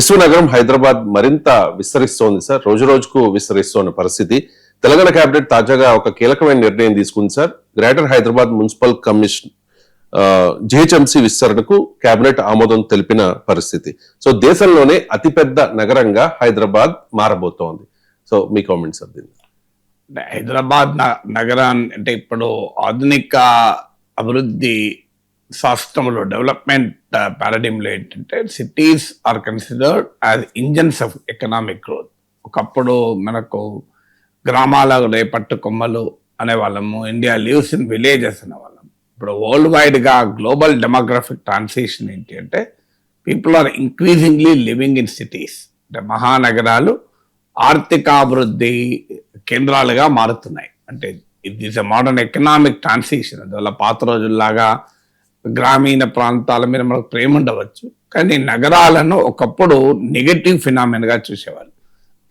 విశ్వనగరం హైదరాబాద్ మరింత విస్తరిస్తోంది సార్. రోజు రోజుకు విస్తరిస్తోన్న పరిస్థితి. తెలంగాణ కేబినెట్ తాజాగా ఒక కీలకమైన నిర్ణయం తీసుకుంది sir. Greater Hyderabad municipal commission GHMC విస్తరణకు కేబినెట్ ఆమోదం తెలిపిన పరిస్థితి. సో దేశంలోనే అతిపెద్ద నగరంగా హైదరాబాద్ మారబోతోంది. సో మీ కామెంట్ సార్ దీన్ని హైదరాబాద్ నగరాన్ని అంటే ఇప్పుడు ఆధునిక అభివృద్ధి శాస్త్రంలో డెవలప్మెంట్ పారాడిమ్లో ఏంటంటే cities are considered as engines of economic growth ఒకప్పుడు మనకు గ్రామాల రేపట్టు కొమ్మలు అనేవాళ్ళము ఇండియా లివ్స్ ఇన్ విలేజెస్ అనేవాళ్ళం ఇప్పుడు వరల్డ్ వైడ్గా గ్లోబల్ డెమోగ్రఫిక్ ట్రాన్సిషన్ ఏంటి అంటే people are increasingly living in cities అంటే మహానగరాలు ఆర్థికాభివృద్ధి కేంద్రాలుగా మారుతున్నాయి. అంటే it is a modern economic transition అందువల్ల పాత రోజుల్లాగా గ్రామీణ ప్రాంతాల మీద మనకు ప్రేమ ఉండవచ్చు. కానీ నగరాలను ఒకప్పుడు నెగటివ్ ఫినామిన్గా చూసేవాళ్ళు.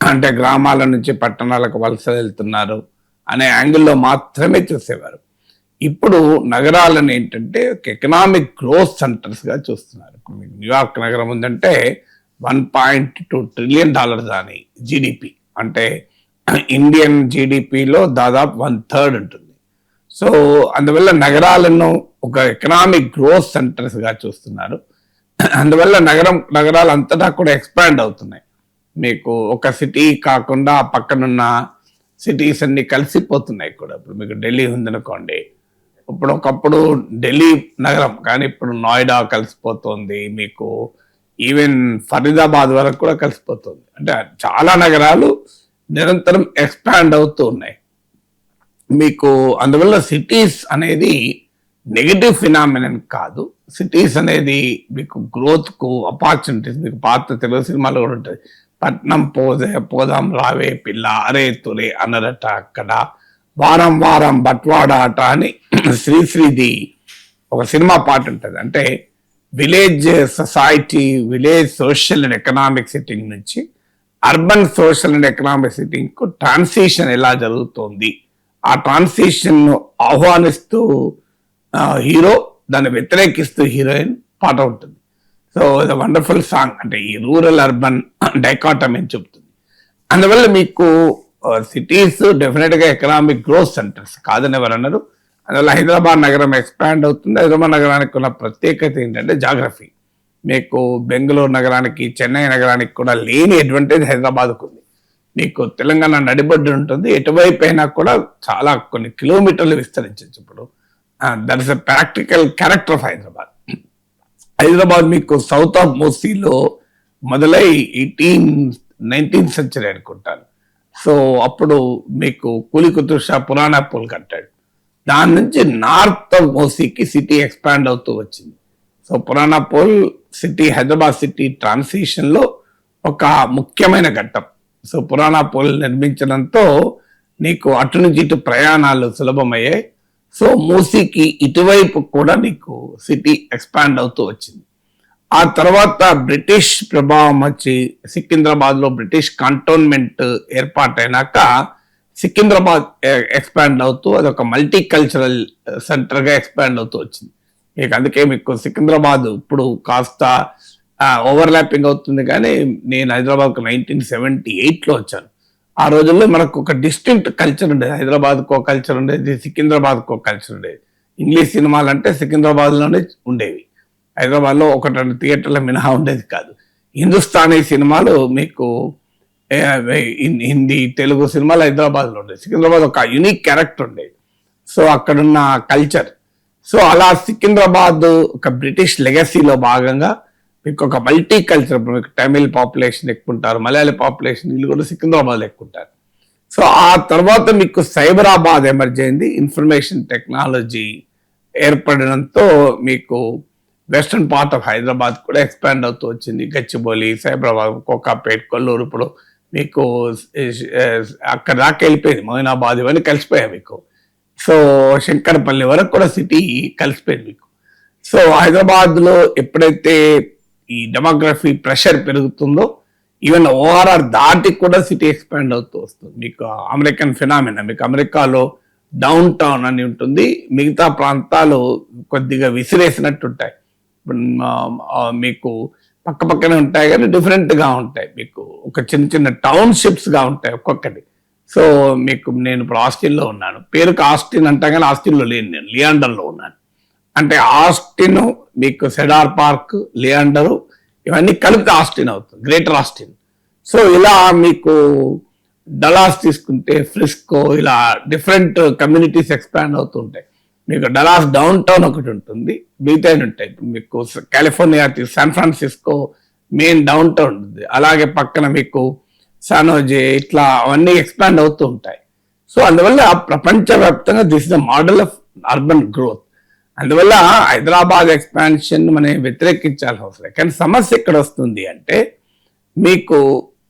అంటే గ్రామాల నుంచి పట్టణాలకు వలస వెళ్తున్నారు అనే యాంగిల్లో మాత్రమే చూసేవారు. ఇప్పుడు నగరాలను ఏంటంటే ఎకనామిక్ గ్రోత్ సెంటర్స్గా చూస్తున్నారు. ఇప్పుడు మీకు న్యూయార్క్ నగరం ఉందంటే one point two trillion dollars అని జీడిపి అంటే ఇండియన్ జీడిపిలో దాదాపు వన్ థర్డ్ ఉంటుంది. సో అందువల్ల నగరాలను ఒక ఎకనామిక్ గ్రోత్ సెంటర్స్గా చూస్తున్నారు. అందువల్ల నగరం నగరాలు అంతటా కూడా ఎక్స్పాండ్ అవుతున్నాయి. మీకు ఒక సిటీ కాకుండా పక్కనున్న సిటీస్ అన్ని కలిసిపోతున్నాయి కూడా. ఇప్పుడు మీకు ఢిల్లీ ఉందనుకోండి. ఇప్పుడు ఒకప్పుడు ఢిల్లీ నగరం కానీ ఇప్పుడు నోయిడా కలిసిపోతుంది. మీకు ఈవెన్ ఫరీదాబాద్ వరకు కూడా కలిసిపోతుంది. అంటే చాలా నగరాలు నిరంతరం ఎక్స్పాండ్ అవుతూ ఉన్నాయి. మీకు అందువల్ల సిటీస్ అనేది నెగిటివ్ ఫినామినన్ కాదు. సిటీస్ అనేది మీకు గ్రోత్కు ఆపర్చునిటీస్ మీకు పాత తెలుగు సినిమాలో కూడా ఉంటుంది పట్నం పోదే పోదాం రావే పిల్ల అరే తురే అన్నరట అక్కడ. వారం వారం బట్వాడ అట అని శ్రీశ్రీది ఒక సినిమా పాట ఉంటుంది. అంటే village society village social and economic sitting నుంచి అర్బన్ సోషల్ అండ్ ఎకనామిక్ సెట్టింగ్కు ట్రాన్సిషన్ ఎలా జరుగుతోంది? ఆ ట్రాన్సిషన్ ఆహ్వానిస్తూ హీరో దాన్ని వ్యతిరేకిస్తూ హీరోయిన్ పాట ఉంటుంది. సో ఇది వండర్ఫుల్ సాంగ్ అంటే ఈ రూరల్ అర్బన్ డైకాటమ్ అని చెప్తుంది. అందువల్ల మీకు సిటీస్ డెఫినెట్గా ఎకనామిక్ గ్రోత్ సెంటర్స్ కాదని ఎవరు అన్నారు అందువల్ల హైదరాబాద్ నగరం ఎక్స్పాండ్ అవుతుంది. హైదరాబాద్ నగరానికి ఉన్న ప్రత్యేకత ఏంటంటే జాగ్రఫీ. మీకు బెంగళూరు నగరానికి చెన్నై నగరానికి కూడా లేని అడ్వాంటేజ్ హైదరాబాద్కు ఉంది. మీకు తెలంగాణ నడిబడ్డు ఉంటుంది. ఎటువైపు అయినా కూడా చాలా కొన్ని కిలోమీటర్లు విస్తరించవచ్చు ఇప్పుడు. That is a practical character of Hyderabad Hyderabad మీకు సౌత్ ఆఫ్ మోసీలో మొదలై ఎయిటీన్ నైన్టీన్త్ సెంచరీ అనుకుంటాను. సో అప్పుడు మీకు కూలి కుతుషా పురాణా పూల్ కట్టాడు. దాని నుంచి నార్త్ ఆఫ్ మోసీకి సిటీ ఎక్స్పాండ్ అవుతూ వచ్చింది. So Purana Pul city Hyderabad city ట్రాన్సిషన్లో ఒక ముఖ్యమైన ఘట్టం. సో పురాణ పోలు నిర్మించడంతో నీకు అటు నుంచి ఇటు ప్రయాణాలు సులభమయ్యాయి. సో మూసీకి ఇటువైపు కూడా నీకు సిటీ ఎక్స్పాండ్ అవుతూ వచ్చింది. ఆ తర్వాత బ్రిటిష్ ప్రభావం వచ్చి సికింద్రాబాద్లో బ్రిటిష్ కంటోన్మెంట్ ఏర్పాటైనాక సికింద్రాబాద్ ఎక్స్పాండ్ అవుతూ అది ఒక మల్టీ కల్చరల్ సెంటర్గా ఎక్స్పాండ్ అవుతూ వచ్చింది. మీకు అందుకే మీకు సికింద్రాబాద్ ఇప్పుడు కాస్త ఓవర్లాపింగ్ అవుతుంది కానీ నేను హైదరాబాద్కు నైన్టీన్ సెవెంటీ ఎయిట్లో వచ్చాను. ఆ రోజుల్లో మనకు ఒక డిస్టింక్ట్ కల్చర్ ఉండేది. హైదరాబాద్కు ఒక కల్చర్ ఉండేది సికింద్రాబాద్కు ఒక కల్చర్ ఉండేది. ఇంగ్లీష్ సినిమాలు అంటే సికింద్రాబాద్లోనే ఉండేవి. హైదరాబాద్లో ఒకటి రెండు థియేటర్ల మినహా ఉండేది కాదు. హిందుస్థానీ సినిమాలు మీకు హిందీ తెలుగు సినిమాలు హైదరాబాద్లో ఉండేది సికింద్రాబాద్ ఒక యునిక్ క్యారెక్టర్ ఉండేది. సో అక్కడున్న కల్చర్ సో అలా సికింద్రాబాద్ ఒక బ్రిటిష్ లెగసీలో భాగంగా మీకు ఒక మల్టీ కల్చర్ మీకు తమిళ్ పాపులేషన్ ఎక్కువ ఉంటారు మలయాళీ పాపులేషన్ వీళ్ళు కూడా సికింద్రాబాద్లో ఎక్కువ ఉంటారు సో ఆ తర్వాత మీకు సైబరాబాద్ ఎమర్జ్ అయింది ఇన్ఫర్మేషన్ టెక్నాలజీ ఏర్పడడంతో మీకు వెస్ట్రన్ పార్ట్ ఆఫ్ హైదరాబాద్ కూడా ఎక్స్పాండ్ అవుతూ వచ్చింది. గచ్చిబౌలి సైబరాబాద్ కోకాపేట్ కొల్లూరు ఇప్పుడు మీకు అక్కడ దాకా వెళ్ళిపోయింది. మోయినాబాద్ ఇవన్నీ కలిసిపోయాయి మీకు. సో శంకరపల్లి వరకు కూడా సిటీ కలిసిపోయింది మీకు. సో హైదరాబాద్లో ఎప్పుడైతే ఈ డెమోగ్రఫీ ప్రెషర్ పెరుగుతుందో ఈవెన్ ఓఆర్ఆర్ దాటి కూడా సిటీ ఎక్స్పాండ్ అవుతూ వస్తుంది. మీకు అమెరికన్ ఫినామినా మీకు అమెరికాలో డౌన్ టౌన్ అని ఉంటుంది. మిగతా ప్రాంతాలు కొద్దిగా విసిరేసినట్టు ఉంటాయి మీకు పక్క పక్కనే ఉంటాయి కానీ డిఫరెంట్గా ఉంటాయి. మీకు ఒక చిన్న చిన్న టౌన్షిప్స్గా ఉంటాయి ఒక్కొక్కటి. సో మీకు నేను ఇప్పుడు ఆస్టిన్లో ఉన్నాను. పేరుకి ఆస్టిన్ అంటా కానీ ఆస్టిన్లో లేను నేను. లియాండర్లో ఉన్నాను. అంటే ఆస్టిన్ మీకు సెడార్ పార్క్ లియాండరు ఇవన్నీ కలిపితే ఆస్టిన్ అవుతుంది గ్రేటర్ ఆస్టిన్. సో ఇలా మీకు డలాస్ తీసుకుంటే ఫ్రిస్కో ఇలా డిఫరెంట్ కమ్యూనిటీస్ ఎక్స్పాండ్ అవుతుంటాయి. మీకు డలాస్ డౌన్ టౌన్ ఒకటి ఉంటుంది మిగతా ఉంటాయి. మీకు California San Francisco main downtown ఉంటుంది. అలాగే పక్కన మీకు సానోజే ఇట్లా అవన్నీ ఎక్స్పాండ్ అవుతూ ఉంటాయి. సో అందువల్ల ప్రపంచవ్యాప్తంగా this the model of urban growth. అందువల్ల హైదరాబాద్ ఎక్స్పాన్షన్ మనం వ్యతిరేకించాల్సిన అవసరం కానీ సమస్య ఎక్కడ వస్తుంది అంటే మీకు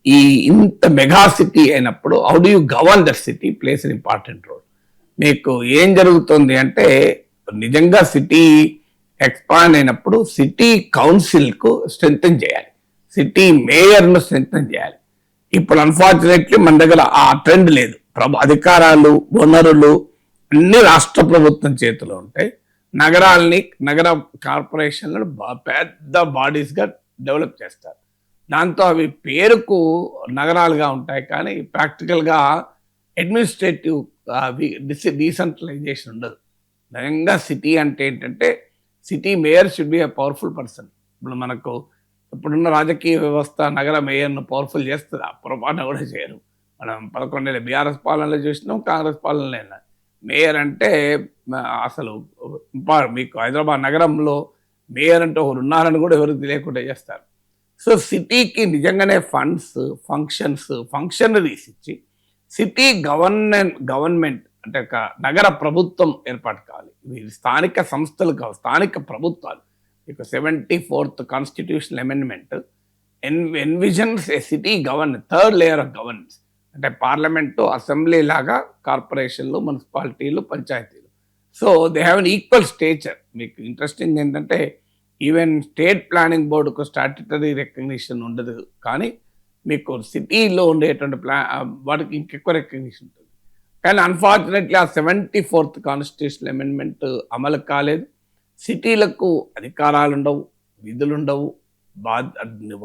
ఈ ఇంత మెగా సిటీ అయినప్పుడు how do you govern that city plays an important role మీకు ఏం జరుగుతుంది అంటే నిజంగా సిటీ ఎక్స్పాండ్ అయినప్పుడు సిటీ కౌన్సిల్కు స్ట్రెంగ్తన్ చేయాలి. సిటీ మేయర్ను స్ట్రెంగ్తన్ చేయాలి. ఇప్పుడు అన్ఫార్చునేట్లీ మన దగ్గర ఆ ట్రెండ్ లేదు. ప్రభు అధికారాలు వనరులు అన్ని రాష్ట్ర ప్రభుత్వం చేతిలో ఉంటాయి. నగరాల్ని నగర కార్పొరేషన్లను పెద్ద బాడీస్గా డెవలప్ చేస్తారు. దాంతో అవి పేరుకు నగరాలుగా ఉంటాయి కానీ ప్రాక్టికల్గా అడ్మినిస్ట్రేటివ్ అడ్మినిస్ట్రేటివ్ డీసెంట్రలైజేషన్ ఉండదు. నిజంగా సిటీ అంటే ఏంటంటే city mayor should be a powerful person. ఇప్పుడు మనకు ఇప్పుడున్న రాజకీయ వ్యవస్థ నగర మేయర్ను పవర్ఫుల్ చేస్తుంది. ఆ పొరపాటున కూడా చేయరు. మనం పదకొండేళ్ళ బీఆర్ఎస్ పాలనలో చూసినాం కాంగ్రెస్ పాలనలో మేయర్ అంటే అసలు మీకు హైదరాబాద్ నగరంలో మేయర్ అంటే ఒకరు ఉన్నారని కూడా ఎవరికి తెలియకుండా చేస్తారు. సో సిటీకి నిజంగానే ఫండ్స్ ఫంక్షన్స్ ఫంక్షనరీస్ ఇచ్చి సిటీ గవర్నెన్ గవర్నమెంట్ అంటే ఒక నగర ప్రభుత్వం ఏర్పాటు కావాలి. ఇది స్థానిక సంస్థలు కావు స్థానిక ప్రభుత్వాలు. ఇక seventy fourth constitutional amendment en envisions a city governance third layer of governance. అంటే పార్లమెంటు అసెంబ్లీ లాగా కార్పొరేషన్లు మున్సిపాలిటీలు పంచాయతీలు. So they have an equal stature మీకు ఇంట్రెస్టింగ్ ఏంటంటే ఈవెన్ స్టేట్ ప్లానింగ్ బోర్డుకు స్టాట్యుటరీ రికగ్నిషన్ ఉండదు. కానీ మీకు సిటీలో ఉండేటువంటి ప్లా వాటికి ఇంకెక్కువ రికగ్నిషన్ ఉంటుంది. కానీ అన్ఫార్చునేట్లీ ఆ సెవెంటీ ఫోర్త్ కాన్స్టిట్యూషన్ అమెండ్మెంట్ అమలు కాలేదు. సిటీలకు అధికారాలు ఉండవు విధులు ఉండవు బా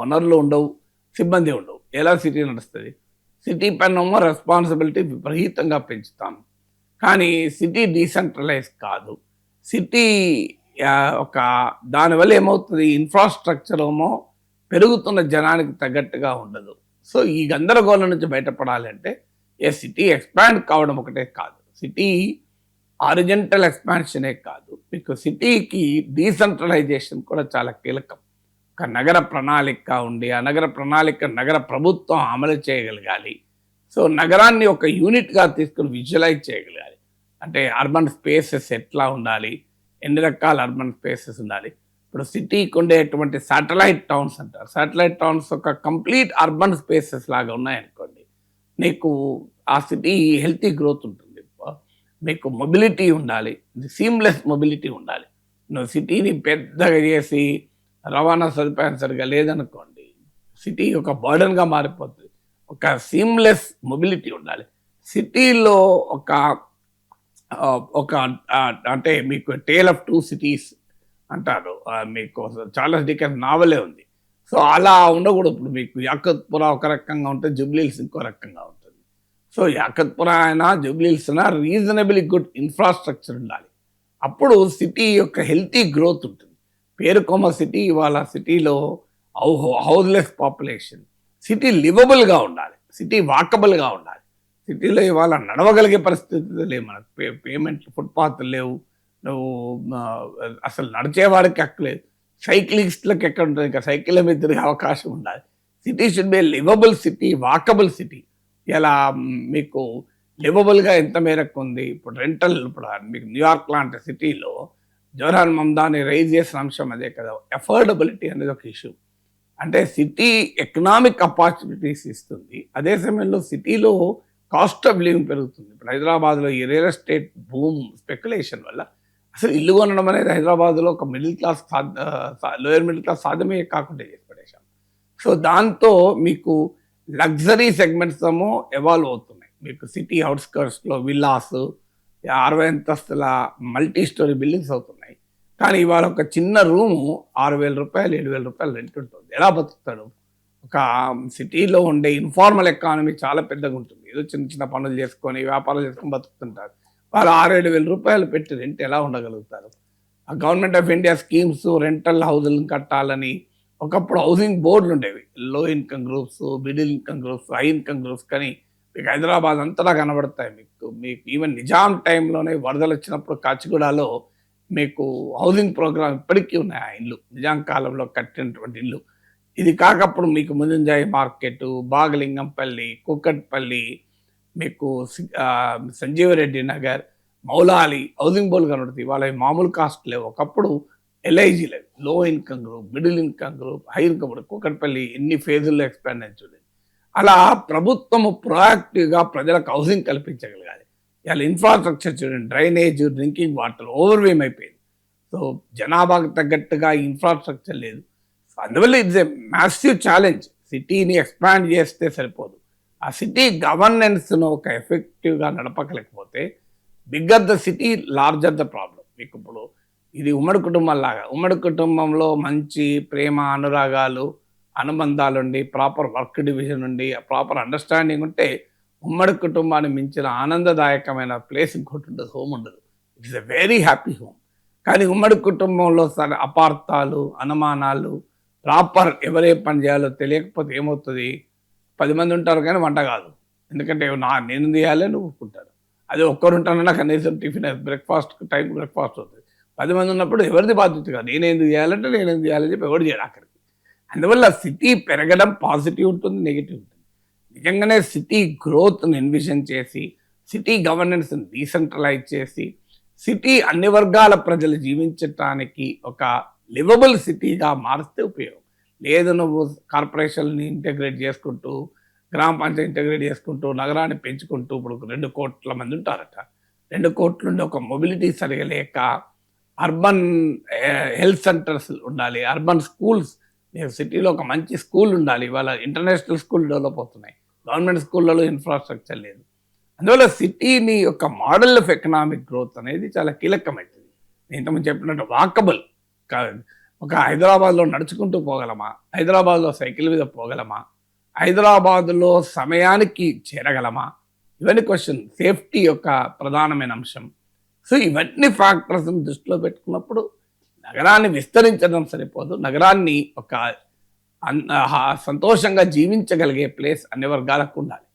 వనరులు ఉండవు సిబ్బంది ఉండవు. ఎలా సిటీ నడుస్తుంది? సిటీ పన్నుమో రెస్పాన్సిబిలిటీ విపరీతంగా పెంచుతాను. కానీ సిటీ డీసెంట్రలైజ్ కాదు. సిటీ ఒక దానివల్ల ఏమవుతుంది? ఇన్ఫ్రాస్ట్రక్చర్ ఏమో పెరుగుతున్న జనానికి తగ్గట్టుగా ఉండదు. సో ఈ గందరగోళం నుంచి బయటపడాలంటే ఏ సిటీ ఎక్స్పాండ్ కావడం ఒకటే కాదు. సిటీ ఆరిజెంటల్ ఎక్స్పాన్షనే కాదు. మీకు సిటీకి డీసెంట్రలైజేషన్ కూడా చాలా కీలకం. ఒక నగర ప్రణాళిక ఉండి ఆ నగర ప్రణాళిక నగర ప్రభుత్వం అమలు చేయగలగాలి. సో నగరాన్ని ఒక యూనిట్గా తీసుకుని విజువలైజ్ చేయగలగాలి. అంటే అర్బన్ స్పేసెస్ ఎట్లా ఉండాలి? ఎన్ని రకాల అర్బన్ స్పేసెస్ ఉండాలి? ఇప్పుడు సిటీకి ఉండేటువంటి శాటిలైట్ టౌన్స్ అంటారు. శాటిలైట్ టౌన్స్ ఒక కంప్లీట్ అర్బన్ స్పేసెస్ లాగా ఉన్నాయనుకోండి. నీకు ఆ సిటీ హెల్తీ గ్రోత్ ఉంటుంది. మీకు మొబిలిటీ ఉండాలి. సీమ్లెస్ మొబిలిటీ ఉండాలి. నువ్వు సిటీని పెద్దగా చేసి రవాణా సదుపాయం సరిగా లేదనుకోండి సిటీ ఒక బర్డన్గా మారిపోతుంది. ఒక సీమ్లెస్ మొబిలిటీ ఉండాలి. సిటీలో ఒక ఒక అంటే మీకు టేల్ ఆఫ్ టూ సిటీస్ అంటారు. మీకు చాలా డికెన్ నావలే ఉంది. సో అలా ఉండకూడదు. ఇప్పుడు మీకు యాకత్పుర ఒక రకంగా ఉంటే జుబ్లీల్స్ ఇంకో రకంగా ఉంటుంది. సో యాకత్పుర అయినా జుబ్లీల్స్ అయినా రీజనబుల్లీ గుడ్ ఇన్ఫ్రాస్ట్రక్చర్ ఉండాలి. అప్పుడు సిటీ యొక్క హెల్తీ గ్రోత్ ఉంటుంది. పేరుకొమ్మ సిటీ ఇవాళ సిటీలో హౌస్లెస్ పాపులేషన్. సిటీ లివబుల్గా ఉండాలి. సిటీ వాకబుల్గా ఉండాలి. సిటీలో ఇవాళ నడవగలిగే పరిస్థితులు లేవు మనకు. పే పేమెంట్ ఫుట్పాత్ లేవు. నువ్వు అసలు నడిచేవాడికి ఎక్కలేదు సైక్లిస్ట్లకు ఎక్కడ ఉంటుంది? ఇంకా సైకిల్ మీద తిరిగే అవకాశం ఉండాలి. City should be liveable city walkable city. ఇలా మీకు లివబుల్గా ఎంత మేరకు ఉంది? ఇప్పుడు రెంటల్ ఇప్పుడు మీకు న్యూయార్క్ లాంటి సిటీలో జవహర్ మమ్దాని రైజ్ చేసిన అంశం అదే కదా. అఫోర్డబిలిటీ అనేది ఒక ఇష్యూ అంటే సిటీ ఎకనామిక్ అపార్చునిటీస్ ఇస్తుంది. అదే సమయంలో సిటీలో కాస్ట్ ఆఫ్ లివింగ్ పెరుగుతుంది. ఇప్పుడు హైదరాబాద్లో ఈ రియల్ ఎస్టేట్ భూమ్ స్పెక్యులేషన్ వల్ల అసలు ఇల్లు కొనడం అనేది హైదరాబాద్లో ఒక middle class lower middle class సాధ్యమే కాకుండా చేసి పడేశాం. సో దాంతో మీకు లగ్జరీ సెగ్మెంట్స్ ఏమో ఎవాల్వ్ అవుతున్నాయి. మీకు సిటీ అవుట్స్కర్ట్స్లో విల్లాస్ అరవై అంతస్తుల మల్టీ స్టోరీ బిల్డింగ్స్ అవుతున్నాయి. కానీ ఇవాళ ఒక చిన్న రూము ఆరు వేల రూపాయలు ఏడు వేల రూపాయలు రెంట్ ఉంటుంది. ఎలా బతుకుతాడు? ఒక సిటీలో ఉండే ఇన్ఫార్మల్ ఎకానమీ చాలా పెద్దగా ఉంటుంది. ఏదో చిన్న చిన్న పనులు చేసుకొని వ్యాపారాలు చేసుకొని బతుకుతుంటారు. వాళ్ళు ఆరు ఏడు వేల రూపాయలు పెట్టి రెంట్ ఎలా ఉండగలుగుతారు? ఆ government of India schemes rental హౌజులను కట్టాలని ఒకప్పుడు హౌసింగ్ బోర్డులు ఉండేవి. Low income groups middle income groups high income groups కానీ మీకు హైదరాబాద్ అంతటా కనబడతాయి. మీకు మీకు ఈవెన్ నిజాం టైంలోనే వరదలు వచ్చినప్పుడు కాచిగూడలో మీకు హౌసింగ్ ప్రోగ్రామ్ ఇప్పటికీ ఉన్నాయి. ఆ ఇల్లు నిజాం కాలంలో కట్టినటువంటి ఇల్లు. ఇది కాకప్పుడు మీకు ముంజంజాయి మార్కెట్ బాగలింగంపల్లి కుక్కట్పల్లి మీకు సంజీవరెడ్డి నగర్ మౌలాలి హౌసింగ్ బోర్డు కనబడుతుంది. వాళ్ళ మామూలు కాస్ట్ లేవు. ఒకప్పుడు ఎల్ఐజీ లేవు. Low income group middle income group high income group Kukatpally ఎన్ని ఫేజుల్లో ఎక్స్పాండ్ అయింది అలా ప్రభుత్వము ప్రొయాక్టివ్గా ప్రజలకు హౌసింగ్ కల్పించగలగాలి. ఇవాళ ఇన్ఫ్రాస్ట్రక్చర్ చూడండి డ్రైనేజ్ డ్రింకింగ్ వాటర్ ఓవర్వేమ్ అయిపోయింది. సో జనాభాకు తగ్గట్టుగా ఇన్ఫ్రాస్ట్రక్చర్ లేదు. సో అందువల్ల ఇట్స్ ఏ మ్యాసివ్ ఛాలెంజ్ సిటీని ఎక్స్పాండ్ చేస్తే సరిపోదు. ఆ సిటీ గవర్నెన్స్ను ఒక ఎఫెక్టివ్గా నడపకలేకపోతే bigger the city larger the problem మీకు ఇప్పుడు ఇది ఉమ్మడి కుటుంబం లాగా ఉమ్మడి కుటుంబంలో మంచి ప్రేమ అనురాగాలు అనుబంధాలు ఉండి ప్రాపర్ వర్క్ డివిజన్ ఉండి ప్రాపర్ అండర్స్టాండింగ్ ఉంటే ఉమ్మడి కుటుంబాన్ని మించిన ఆనందదాయకమైన ప్లేస్ ఇంకోటి ఉండదు హోమ్ ఉండదు. It's a very happy home కానీ ఉమ్మడి కుటుంబంలో సరే అపార్థాలు అనుమానాలు ప్రాపర్ ఎవరే పని చేయాలో తెలియకపోతే ఏమవుతుంది? పది మంది ఉంటారు కానీ వంట కాదు. ఎందుకంటే నా నేను చేయాలి నువ్వు ఊరుకుంటారు అదే ఒక్కరు ఉంటానన్నా కనీసం టిఫిన్ బ్రేక్ఫాస్ట్ టైం బ్రేక్ఫాస్ట్ అవుతుంది. పది మంది ఉన్నప్పుడు ఎవరిది బాధ్యత కాదు. నేను చేయాలంటే నేను చేయాలని చెప్పి ఎవరు చేయడు అక్కడికి. అందువల్ల సిటీ పెరగడం పాజిటివ్ ఉంటుంది నెగిటివ్ ఉంటుంది. నిజంగానే సిటీ గ్రోత్ని ఎన్విజన్ చేసి సిటీ గవర్నెన్స్ని డీసెంట్రలైజ్ చేసి సిటీ అన్ని వర్గాల ప్రజలు జీవించటానికి ఒక లివబుల్ సిటీగా మారిస్తే ఉపయోగం. లేదు నువ్వు కార్పొరేషన్ని ఇంటగ్రేట్ చేసుకుంటూ గ్రామ పంచాయతీ ఇంటగ్రేట్ చేసుకుంటూ నగరాన్ని పెంచుకుంటూ ఇప్పుడు రెండు కోట్ల మంది ఉంటారట. రెండు కోట్ల నుండి ఒక మొబిలిటీ సరిగా లేక అర్బన్ హెల్త్ సెంటర్స్ ఉండాలి అర్బన్ స్కూల్స్. సిటీలో ఒక మంచి స్కూల్ ఉండాలి ఇవాళ ఇంటర్నేషనల్ స్కూల్ డెవలప్ అవుతున్నాయి. గవర్నమెంట్ స్కూళ్ళలో ఇన్ఫ్రాస్ట్రక్చర్ లేదు. అందువల్ల సిటీని యొక్క మోడల్ ఆఫ్ ఎకనామిక్ గ్రోత్ అనేది చాలా కీలకమైనది. నేను ఇంతకుముందు చెప్పినట్టు వాకబుల్ ఒక హైదరాబాద్లో నడుచుకుంటూ పోగలమా? హైదరాబాద్లో సైకిల్ మీద పోగలమా? హైదరాబాద్లో సమయానికి చేరగలమా? ఇవన్నీ క్వశ్చన్ సేఫ్టీ యొక్క ప్రధానమైన అంశం. సో ఇవన్నీ ఫ్యాక్టర్స్ని దృష్టిలో పెట్టుకున్నప్పుడు నగరాన్ని విస్తరించడం సరిపోదు. నగరాన్ని ఒక సంతోషంగా జీవించగలిగే ప్లేస్ అన్ని వర్గాలకు ఉండాలి.